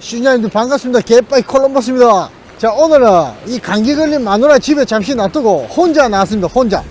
시청자님들 반갑습니다. 개빠이 콜럼버스입니다. 자, 오늘은 이 감기 걸린 마누라 집에 잠시 놔두고 혼자 나왔습니다. 혼자.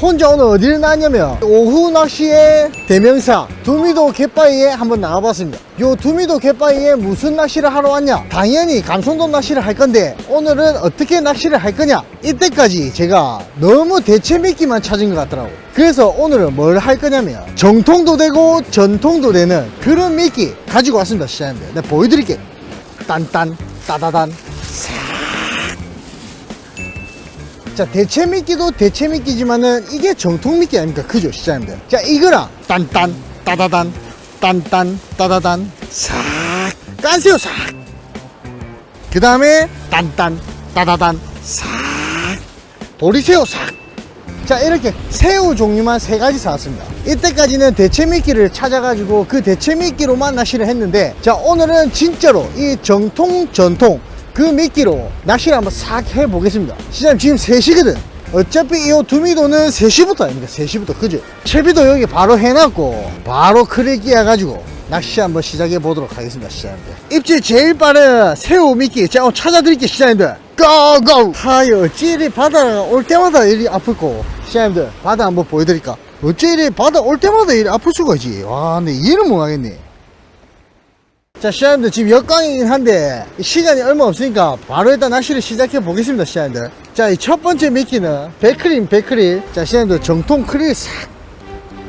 혼자 오늘 어디를 나왔냐면 오후 낚시의 대명사 두미도 갯바위에 한번 나와봤습니다. 요 두미도 갯바위에 무슨 낚시를 하러 왔냐? 당연히 감성돔 낚시를 할 건데 오늘은 어떻게 낚시를 할 거냐? 이때까지 제가 너무 대체 미끼만 찾은 것 같더라고. 그래서 오늘은 뭘 할 거냐면 정통도 되고 전통도 되는 그런 미끼 가지고 왔습니다. 시장님들. 내가 보여드릴게요. 딴딴 따다단. 자 대체 미끼도 대체 미끼지만은 이게 정통 미끼 아닙니까? 그죠 시장님들? 자 이거랑 딴딴 따다단 딴딴 따다단. 싹. 깐새우 싹그 다음에 딴딴 따다단 싹. 보리새우 싹자 이렇게 새우 종류만 세 가지 사왔습니다 이때까지는 대체 미끼를 찾아가지고 그 대체 미끼로만 낚시를 했는데 자 오늘은 진짜로 이 정통 전통 그 미끼로 낚시를 한번 싹 해보겠습니다. 시장님 지금 3시거든. 어차피 이 두미도는 3시부터 아닙니까? 3시부터 그죠? 채비도 여기 바로 해놨고 바로 크를 끼워가지고 낚시 한번 시작해 보도록 하겠습니다 시장님들. 입질 제일 빠른 새우 미끼 제가 오늘 찾아드릴게요 시장님들. 고고! 하여 어찌 이리 바다 올 때마다 이리 아플고 시장님들 바다 한번 보여드릴까 어찌 이리 바다 올 때마다 이리 아플 수가 있지 와 근데 이해를 못 하겠네 자, 시장님들 지금 역광이긴 한데 시간이 얼마 없으니까 바로 일단 낚시를 시작해 보겠습니다, 시장님들. 자, 이 첫 번째 미끼는 백크림, 백크릴. 자, 시장님들 정통 크릴 싹.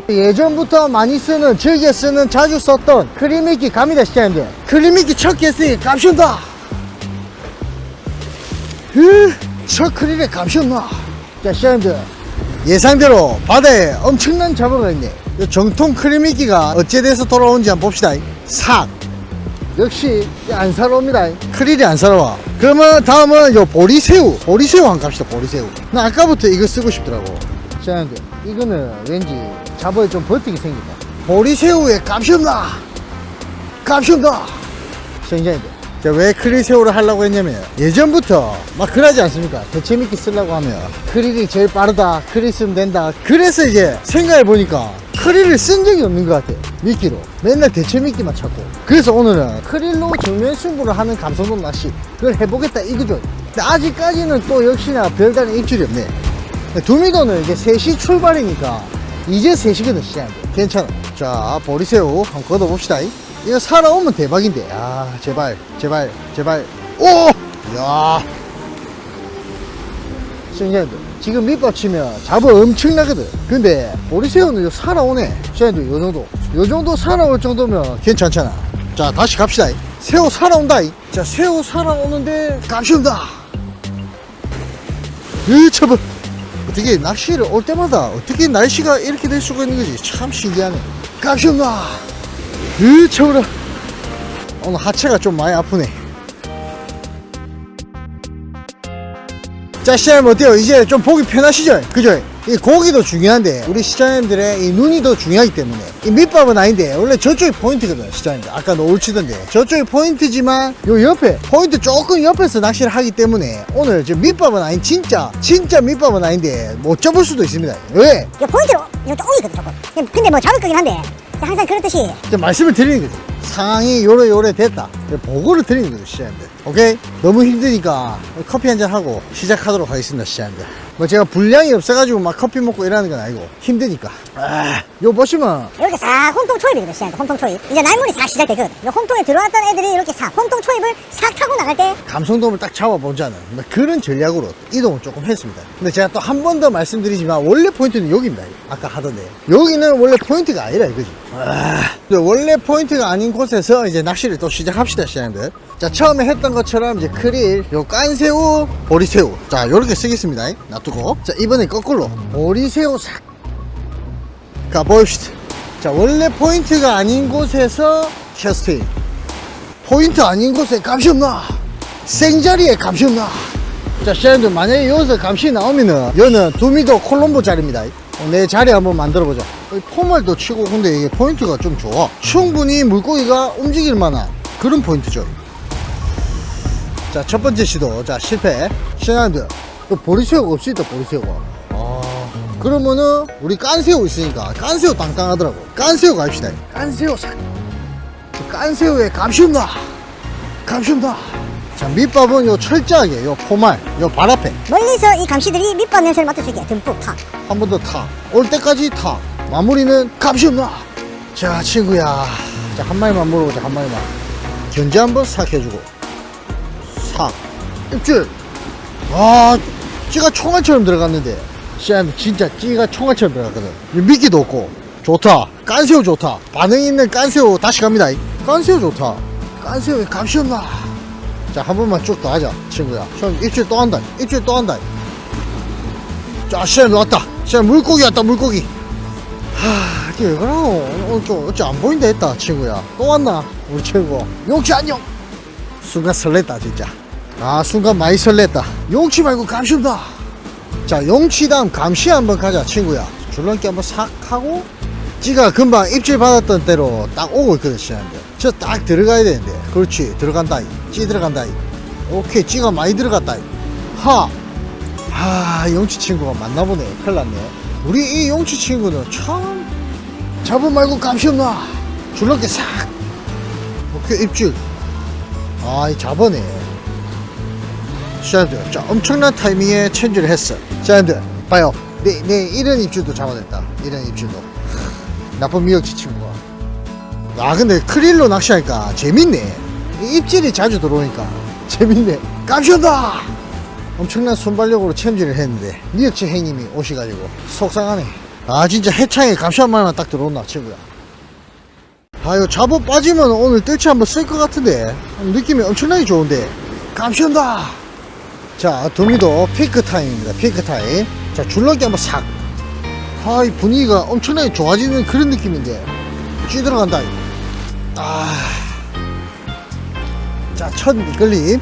예전부터 많이 쓰는, 즐겨 쓰는, 자주 썼던 크림 미끼 갑니다, 시장님들. 크림 미끼 첫 개쓰기 감시온다. 으, 첫 크릴에 감시온다. 자, 시장님들. 예상대로 바다에 엄청난 잡어가 있네. 이 정통 크림 미끼가 어찌돼서 돌아온지 한번 봅시다. 삭. 역시 안 살아옵니다. 크릴이 안 살아와 그러면 다음은 요 보리새우. 보리새우 한번 갑시다 보리새우. 나 아까부터 이거 쓰고 싶더라고. 시장님들 이거는 왠지 잡어에 좀 버티기 생긴다. 보리새우에 값이 없나? 값이 없나? 제가 왜 크릴새우를 하려고 했냐면 예전부터 막 그러지 않습니까? 대체 미끼 쓰려고 하면 크릴이 제일 빠르다 크릴 쓰면 된다. 그래서 이제 생각해 보니까 크릴을 쓴 적이 없는 것 같아 미끼로. 맨날 대체 미끼만 찾고. 그래서 오늘은 크릴로 정면 승부를 하는 감성돔 낚시 그걸 해보겠다 이거죠. 근데 아직까지는 또 역시나 별다른 입질이 없네. 두미도는 이제 3시 출발이니까 이제 3시거든 시장 괜찮아. 자 보리새우 한번 걷어봅시다 이거 살아오면 대박인데. 아 제발 제발 제발. 오! 야. 시청자님들 지금 밑밥 치면 잡어 엄청나거든. 근데 보리새우는 살아오네. 시청자님들 요 정도. 요 정도 살아올 정도면 괜찮잖아. 자 다시 갑시다. 새우 살아온다. 자 새우 살아오는데 값이 온다. 으 쳐봐 어떻게 낚시를 올 때마다 어떻게 날씨가 이렇게 될 수가 있는 거지 참 신기하네. 온다 으 쳐보라 오늘 하체가 좀 많이 아프네 자 시장님 어때요? 이제 좀 보기 편하시죠? 그죠? 이 고기도 중요한데 우리 시장님들의 이 눈이 더 중요하기 때문에 이 밑밥은 아닌데 원래 저쪽이 포인트거든 시장님들 아까 노을 치던데 저쪽이 포인트지만 요 옆에 포인트 조금 옆에서 낚시를 하기 때문에 오늘 저 밑밥은 아닌 진짜 진짜 밑밥은 아닌데 못 잡을 수도 있습니다 왜? 이거 포인트로 이거 조금이거든 조금 근데 뭐 잡을 거긴 한데 항상 그렇듯이 말씀을 드리는 거죠. 상황이 요래 요래 됐다. 보고를 드리는 거죠, 시장님들. 오케이? 너무 힘드니까 커피 한 잔 하고 시작하도록 하겠습니다, 시장님들. 뭐 제가 분량이 없어가지고 막 커피 먹고 이러는 건 아니고 힘드니까. 아, 요 보시면 이렇게 싹 홍통 초입이거든 시장님 홍통 초입 이제 날물이 싹 시작되거든 이 홍통에 들어왔던 애들이 이렇게 싹 홍통 초입을 싹 타고 나갈 때 감성돔을 딱 잡아보자는 뭐 그런 전략으로 이동을 조금 했습니다. 근데 제가 또 한 번 더 말씀드리지만 원래 포인트는 여기입니다. 아까 하던데. 여기는 원래 포인트가 아니라 이거지. 아, 원래 포인트가 아닌 곳에서 이제 낚시를 또 시작합시다, 시장님들. 자, 처음에 했던 것처럼 이제 크릴, 요 깐새우, 보리새우. 자, 요렇게 쓰겠습니다. 놔두고. 자, 이번엔 거꾸로. 보리새우 싹. 가봅시다. 자, 원래 포인트가 아닌 곳에서 캐스팅. 포인트 아닌 곳에 감시 없나? 생자리에 감시 없나? 자, 시장님들 만약에 여기서 감시 나오면은 여는 두미도 콜롬보 자리입니다. 어, 내 자리 한번 만들어 보자. 포말도 치고 근데 이게 포인트가 좀 좋아. 충분히 물고기가 움직일 만한 그런 포인트죠. 자, 첫 번째 시도. 자, 실패. 그 보리새우가 없으니까 보리새우가. 아, 그러면은 우리 깐새우 있으니까 깐새우 땅땅하더라고. 깐새우 갑시다. 깐새우 싹. 깐새우에 감시 없나? 감춘다. 자, 밑밥은 요 철저하게, 요 포말, 요 발 앞에. 멀리서 이 감시들이 밑밥 냄새를 맡을 수 있게 듬뿍 타. 한 번 더 타. 올 때까지 타. 마무리는 감시없나. 자, 친구야. 자, 한 마리만 물어보자, 한 마리만. 견제 한번 싹 해주고. 싹. 입질. 와, 찌가 총알처럼 들어갔는데. 시안 진짜 찌가 총알처럼 들어갔거든. 이 미끼도 없고. 좋다. 깐새우 좋다. 반응 있는 깐새우 다시 갑니다. 깐새우 좋다. 깐새우 감시없나. 자, 한 번만 쭉 더 하자, 친구야. 형, 입질 또 한다. 입질 또 한다. 자, 시안 왔다. 시안 물고기 왔다, 물고기. 하, 이게 왜 그러노? 오늘 좀 어째 안 보인다 했다, 친구야. 또 왔나? 우리 친구. 용치 안녕! 순간 설렜다, 진짜. 아, 순간 많이 설렜다. 용치 말고 감시다. 자, 용치 다음 감시 한번 가자, 친구야. 줄넘기 한번 싹 하고, 찌가 금방 입질 받았던 대로 딱 오고 있거든, 시안데. 저 딱 들어가야 되는데. 그렇지, 들어간다. 찌 들어간다. 오케이, 찌가 많이 들어갔다. 하! 하, 용치 친구가 만나보네. 큰일 났네. 우리 이 용치 친구는 참 잡음 말고 감시 없나? 줄넘기 싹. 오케이, 입질. 아, 이 잡아네. 시아들, 자, 엄청난 타이밍에 체인지를 했어. 시아들, 봐요. 내, 내 이런 입질도 잡아냈다. 이런 입질도. 나쁜 미역치 친구가. 아, 근데 크릴로 낚시하니까 재밌네. 이 입질이 자주 들어오니까 재밌네. 감시 온다! 엄청난 순발력으로 체험질을 했는데 미역치 행님이 오셔가지고 속상하네. 아 진짜 해창에 감시 한 마리만 딱 들어온나 친구야. 아유 잡어 빠지면 오늘 뜰채 한번 쓸 것 같은데. 느낌이 엄청나게 좋은데. 감시 온다. 자 두미도 피크 타임입니다 피크 타임. 자 줄넘기 한번 싹 아 이 분위기가 엄청나게 좋아지는 그런 느낌인데. 쥐 들어간다. 아자첫 미끌림.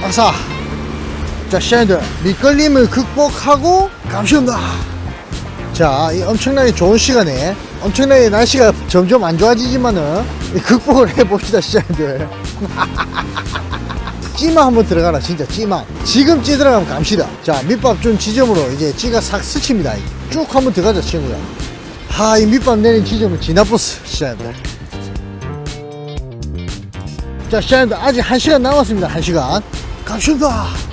마사 자, 샤인들 밑걸림을 극복하고 감시온다. 자, 이 엄청나게 좋은 시간에 엄청나게 날씨가 점점 안 좋아지지만은 이 극복을 해봅시다, 샤인들. 찌만 한번 들어가라, 진짜 찌만. 지금 찌 들어가면 감시다. 자, 밑밥 준 지점으로 이제 찌가 싹 스칩니다. 쭉 한번 들어가자, 친구야. 하, 이 밑밥 내린 지점은 지나버스, 샤인들. 자, 샤인들 아직 한 시간 남았습니다, 한 시간. 감시온다.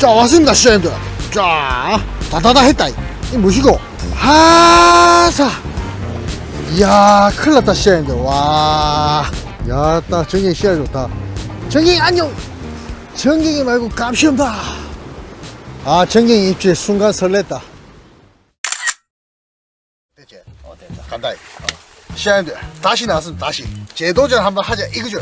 자 왔습니다 시장님들. 자 다다다 했다. 이 뭐시고? 하사. 이야 큰일났다 시장님들. 와 야따 정경이 시야 좋다. 정경이 안녕! 정경이 말고 감시 없다. 아 정경이 입질 순간 설렜다. 됐지? 어 됐다. 간다. 어. 시장님들 다시 나왔습니다. 다시. 재도전 한번 하자. 이거죠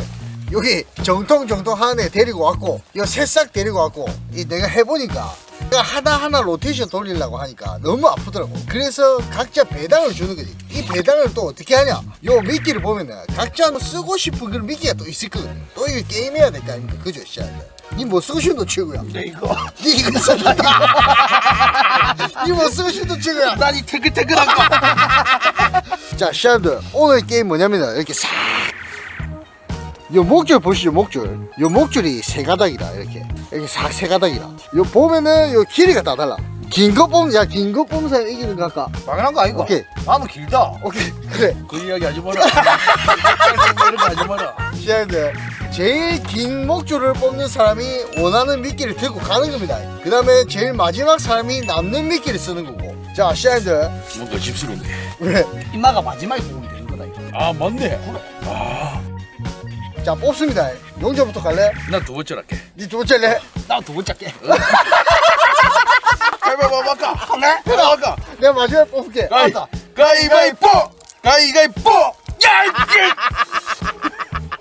여기 정통 정통 애 데리고 왔고 이 새싹 데리고 왔고 이 내가 해보니까 내가 하나하나 로테이션 돌리려고 하니까 너무 아프더라고. 그래서 각자 배당을 주는 거지. 이 배당을 또 어떻게 하냐? 요 미끼를 보면은 각자 뭐 쓰고 싶은 그런 미끼가 또 있을 거거든. 또 이거 게임해야 될 거 아닙니까? 그죠 시작 니뭐 쓰고 싶은 너 최고야. 네, 이거. 니 이거 썼다. 니뭐 쓰고 싶은 너 최고야. 난이 태글태글한 거. 자, 시아들. 오늘 게임 뭐냐면 이렇게 싹. 요 목줄 보시죠, 목줄. 요 목줄이 세 가닥이다, 이렇게. 이렇게 싹세 가닥이다. 요 보면은 요 길이가 다 달라. 긴 거 뽑는, 야, 긴 거 뽑는 사람 이기는 거 할까? 당연한 거 아이가? 오케이. 나무 길다. 오케이, 그래. 그 이야기 하지 마라. 이런 거 하지 마라. 시아들 제일 긴 목줄을 뽑는 사람이 원하는 미끼를 들고 가는 겁니다. 그 다음에 제일 마지막 사람이 남는 미끼를 쓰는 거고. 자, 시아들 뭔가 집스러운데. 그래. 이마가 마지막에 보면 되는 거다. 이거. 아 맞네. 아, 자, 뽑습니다. 용자부터 갈래? 난두 번째 할게. 니 두 번째 할래? 나 두 번째 할게. 가위바위보 할까? 하나? 하나 할까? 내가 마지막에 뽑을게. 가위, 알았다. 가위바위보! 가위바위보! 야! 이게!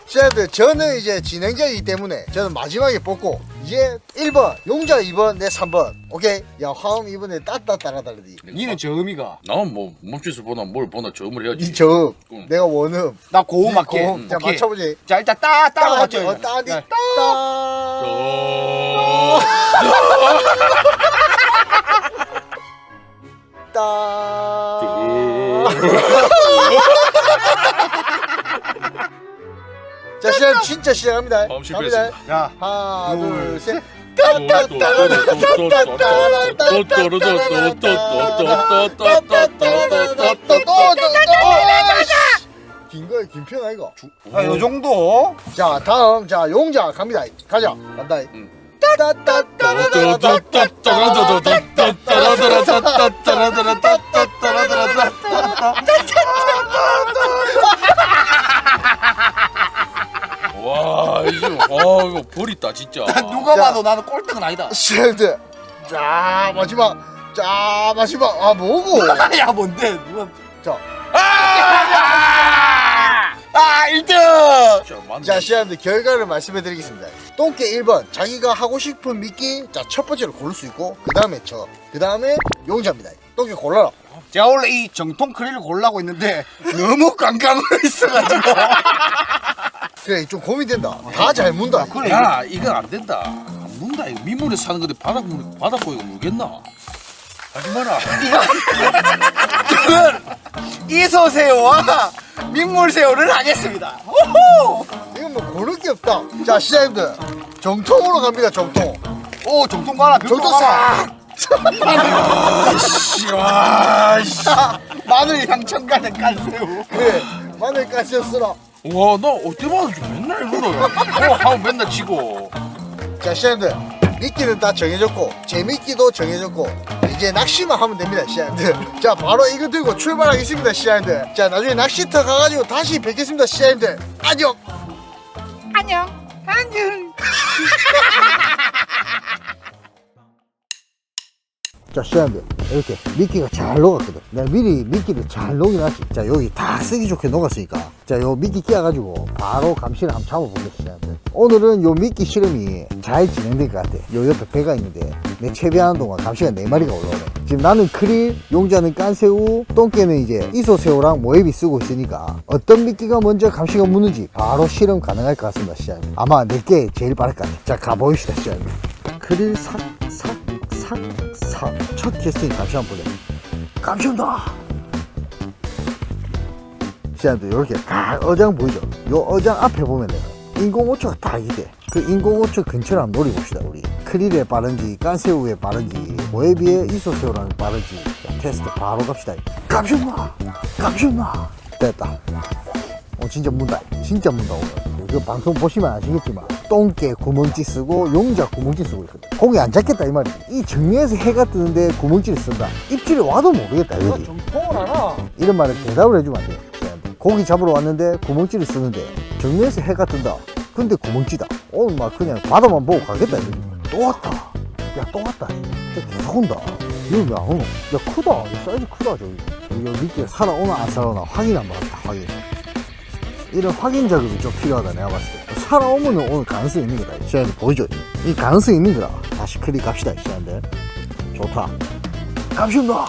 시아들 저는 이제 진행자이기 때문에 저는 마지막에 뽑고 이제 1번 용자 2번 내 3번. 오케이? 야 화음 이번에 따따 따라다르디 니는 저음이가. 나는 뭐 몸짓을 보나 뭘 보나 저음을 해야지. 니 저음. 응. 내가 원음. 나 고음 할게. 고음. 자 오케이. 맞춰보지. 자 일단 따 따라 따 맞춰. 어, 따디 네. 따. 어... 따. 자 시작 진짜 시작합니다. 다음 갑니다. 실패했습니다. 야 하나 둘, 둘 셋. 긴거 이거 김평 아이가 아, 요 정도? 자 다음 자 용자 갑니다 가자 간다 응. 와 이거 아 이거 버리다 진짜. 누가 자. 봐도 나는 꼴등은 아니다. 시작돼 자 마지막 자 마지막 아 뭐고 야, 뭔데? 누가. 자, 아, 1등! 진짜 맞네. 자 시작인데 결과를 말씀해 드리겠습니다 똥개 1번 자기가 하고 싶은 미끼 자 첫 번째로 고를 수 있고 그 다음에 저그 다음에 용자입니다 똥개 골라라 제가 원래 이 정통 크릴을 고르려고 했는데 너무 깜깜으로 있어가지고. 그래 좀 고민된다 다 잘 문다 그래. 야 이건 안 된다. 안 문다 이거 민물에 사는 건데 바닥 물 바닥 보이고 물겠나? 하지 마라. 이소새우와 민물새우를 하겠습니다. 호호! 이건 뭐 고를 게 없다 자 시작인데 정통으로 갑니다 정통 오, 정통 가라, 정통. 싹 씨, 와, 씨. 마늘 향천 가는 깐새우. 그래 마늘까지 쓰라 와, 나 어때마다 좀 맨날 이러러. 어, 하고 맨날 지고. 자 시작인데 미끼는 다 정해졌고 재미끼도 정해졌고 이제 낚시만 하면 됩니다 시작인데 자 바로 이거 들고 출발하겠습니다 시작인데 자 나중에 낚시터 가가지고 다시 뵙겠습니다 시작인데 안녕 자 시작인데 이렇게 미끼가 잘 녹았거든. 내가 미리 미끼를 잘 녹여놨지. 자 여기 다 쓰기 좋게 녹았으니까. 자 요 미끼 끼워가지고 바로 감시를 한번 잡아보겠습니다. 오늘은 요 미끼 실험이 잘 진행될 것 같아. 요 옆에 배가 있는데 내 채비하는 동안 감시가 4마리가 올라오네. 지금 나는 크릴 용자는 깐새우 똥개는 이제 이소새우랑 모에비 쓰고 있으니까 어떤 미끼가 먼저 감시가 무는지 바로 실험 가능할 것 같습니다 시장님. 아마 내게 제일 빠를 것 같아. 자 가보시다 시장님. 크릴 삭 삭삭삭 첫 캐스팅 감시 한번 보자. 감시 온다! 시장님들 이렇게 다 어장 보이죠? 요 어장 앞에 보면은 인공호초가 딱 이게. 그 인공호초 근처를 한번 노려봅시다 우리. 크릴에 빠른지 깐새우에 빠른지 모에비에 이소새우랑 빠른지. 자, 테스트 바로 갑시다. 감시 온다! 감시 온다! 됐다. 어 진짜 문다. 진짜 문다 오늘 이거 방송 보시면 아시겠지만 똥개 구멍찌 쓰고 용자 구멍찌 쓰고 있거든. 고기 안 잡겠다 이 말이지. 이 정면에서 해가 뜨는데 구멍찌를 쓴다. 입질이 와도 모르겠다 여기 정통을? 이런 말에 대답을 해주면 안 돼요. 고기 잡으러 왔는데 구멍찌를 쓰는데 정면에서 해가 뜬다. 근데 구멍찌다. 오늘 막 그냥 바다만 보고 가겠다 이거지? 또 왔다. 야 또 왔다. 야, 계속 온다. 이거 왜안 오노? 야 크다. 이 사이즈 크다 저기. 이거 미끼가 살아오나 안 살아오나 확인 한번 합시다 확인 이런 확인 작업이 좀 필요하다 내가 봤을 때. 살아오면 오늘 가능성이 있는 거다. 시간들 보이죠? 이 가능성이 있는 거다. 다시 클릭합시다 시간들 좋다. 감시 온다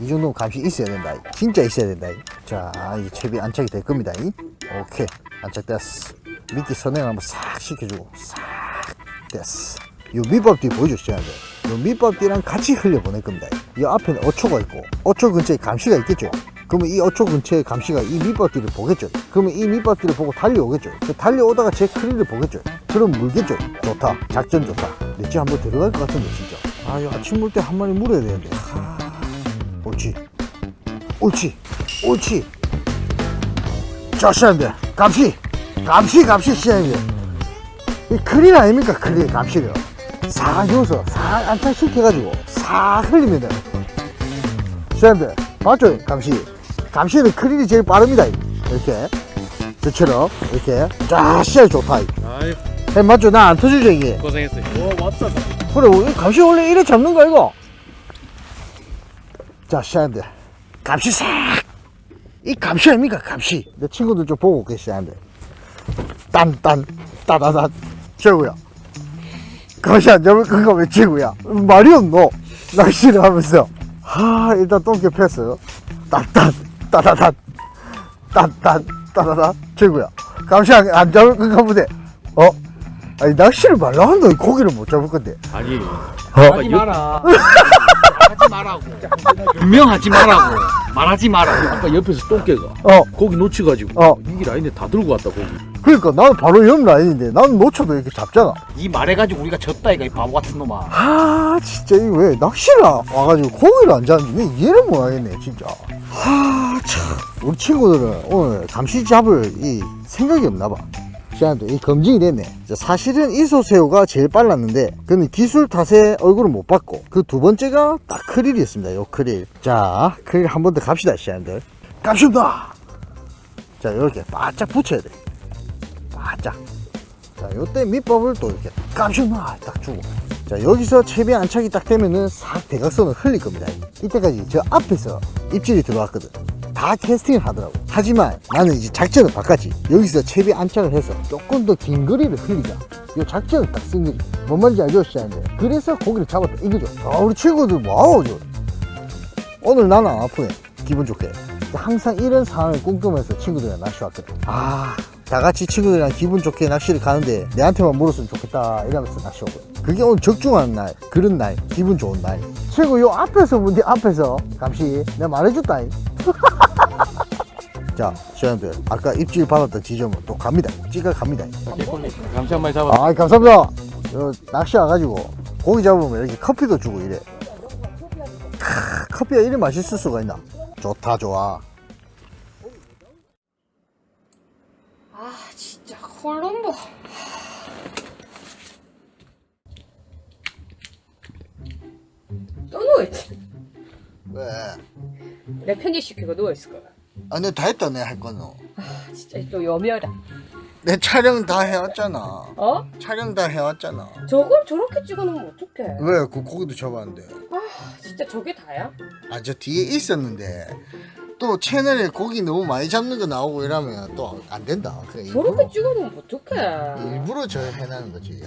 이 정도면 감시 있어야 된다. 진짜 있어야 된다. 자이 채비 안착이 될 겁니다. 오케이. 안착됐어. 미끼 선행 한번 싹 시켜주고 싹 됐어. 요 밑밥뒤 시간들 요 밑밥뒤랑 같이 흘려보낼 겁니다. 이 앞에는 어초가 있고 어초 근처에 감시가 있겠죠 그러면 이 어초 근처에 감시가 이 밑밥뒤를 보겠죠. 그러면 이 밑밥뒤를 보고 달려오겠죠. 그 달려오다가 제 크릴을 보겠죠. 그럼 물겠죠. 좋다. 작전 좋다. 넷째 한번 들어갈 것 같은데 진짜 아 이거 아침 물 때 한 마리 물어야 되는데. 하... 옳지. 옳지. 옳지. 자 시간들 감시. 감시 감시 시간인데 이 크릴 아닙니까? 크릴 감시를 싹 넣어서 싹 안착시켜가지고 싹 흘리면 돼 시간들 맞죠? 감시 감시는 크릴이 제일 빠릅니다. 이렇게. 저처럼 이렇게 쫙 시야 좋다. 아유, 에, 맞죠? 나 안 터지죠 이게? 고생했어. 와, 왔다. 그래 우리 감시 원래 이래 잡는 거 이거? 자 시간들 감시 싹 이 감시 아닙니까 감시? 내 친구들 좀 보고 올게 시간들 딴딴 따다단 최고야. 감시 안 잡을 건가 왜 최고야? 말이 없노? 낚시를 하면서. 하 일단 똥개 패스 딴딴 따다단 딴딴 따다단 최고야 감시 안, 안 잡을 건가 보네 어? 아니 낚시를 말라 한다 고기를 못 잡을 건데 아니, 어? 하지 마라. 하지 말라고. 분명하지 말라고. 말하지 마라. 아까 옆에서 똥개가 어 고기 놓치가지고 어. 이게 라인에 다 들고 왔다 고기. 그러니까 나는 바로 옆 라인인데 나는 놓쳐도 이렇게 잡잖아. 이 말해가지고 우리가 졌다 이가 이 바보 같은 놈아. 아 진짜 이거 왜 낚시를 와가지고 고기를 안 잡는지 왜 이해를 못하겠네 진짜. 하참. 우리 친구들은 오늘 감시 잡을 이 생각이 없나봐. 시간도 이 검증이 됐네. 자, 사실은 이소새우가 제일 빨랐는데 그는 기술 탓에 얼굴을 못 봤고 그 두 번째가 딱 크릴이었습니다 요 크릴. 자 크릴 한 번 더 갑시다 시간들. 갑시다! 자 이렇게 바짝 붙여야 돼 바짝 자, 요때 밑밥을 또 이렇게 깜짝나 딱 주고. 자, 여기서 채비 안착이 딱 되면은 싹 대각선을 흘릴 겁니다. 이때까지 저 앞에서 입질이 들어왔거든. 다 캐스팅을 하더라고. 하지만 나는 이제 작전을 바꿨지. 여기서 채비 안착을 해서 조금 더 긴 거리를 흘리자. 요 작전을 딱쓴 거지. 뭔 말인지 알죠, 시장님? 그래서 고기를 잡았다. 이거죠. 아, 우리 친구들, 와우. 저. 오늘 나는 안 아프네. 기분 좋게. 항상 이런 상황을 꿈꾸면서 친구들이랑 낚시 왔거든. 아, 다 같이 친구들이랑 기분 좋게 낚시를 가는데 내한테만 물었으면 좋겠다 이러면서 낚시 오거든. 그게 오늘 적중한 날, 그런 날, 기분 좋은 날. 최고 요 앞에서 문제 앞에서 감시 내가 말해줬다. 자, 시원들 아까 입질 받았던 지점은 또 갑니다. 찌가 갑니다. 감시 한 마리 잡아 아, 감사합니다. 요 낚시 와가지고 고기 잡으면 이렇게 커피도 주고 이래. 크, 커피가 이리 맛있을 수가 있나? 좋다, 좋아. 아 진짜 콜롬보 또 누워있지 왜? 내 편집시키고 누워있을 거야 아, 내가 다 했다, 내 할 거는. 아 진짜 또 여멸아 내 촬영 다 해왔잖아. 어? 촬영 다 해왔잖아. 저걸 저렇게 찍어놓으면 어떡해 왜? 그 고기도 잡았는데. 아 진짜 저게 다야? 아, 저 뒤에 있었는데. 또 채널에 고기 너무 많이 잡는 거 나오고 이러면 또 안 된다. 그래, 일부러, 저렇게 찍어놓으면 어떡해 일부러 저 해나는 거지.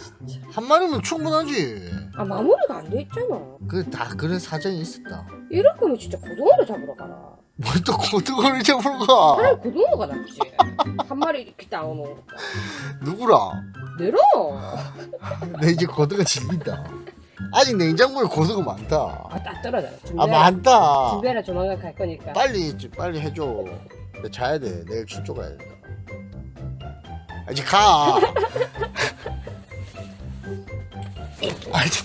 한 마리면 충분하지. 아 마무리가 안 돼 있잖아 그 다 그런 사정이 있었다. 이럴 거면 진짜 고등어를 잡으러 가라 뭘 또 고등어를 잡으러 가? 차라리 고등어가 낫지 한 마리 이렇게 나오는 거 누구라? 늘어 내 이제 고등어 질린다. 아직 냉장고에 고등어 많다. 아 딱 떨어져 아 준비해라 많다. 준비해라 조만간 갈 거니까 빨리 빨리 해줘. 나 자야 돼. 내일 출조 가야 된다. 아, 이제 가. 아, 이제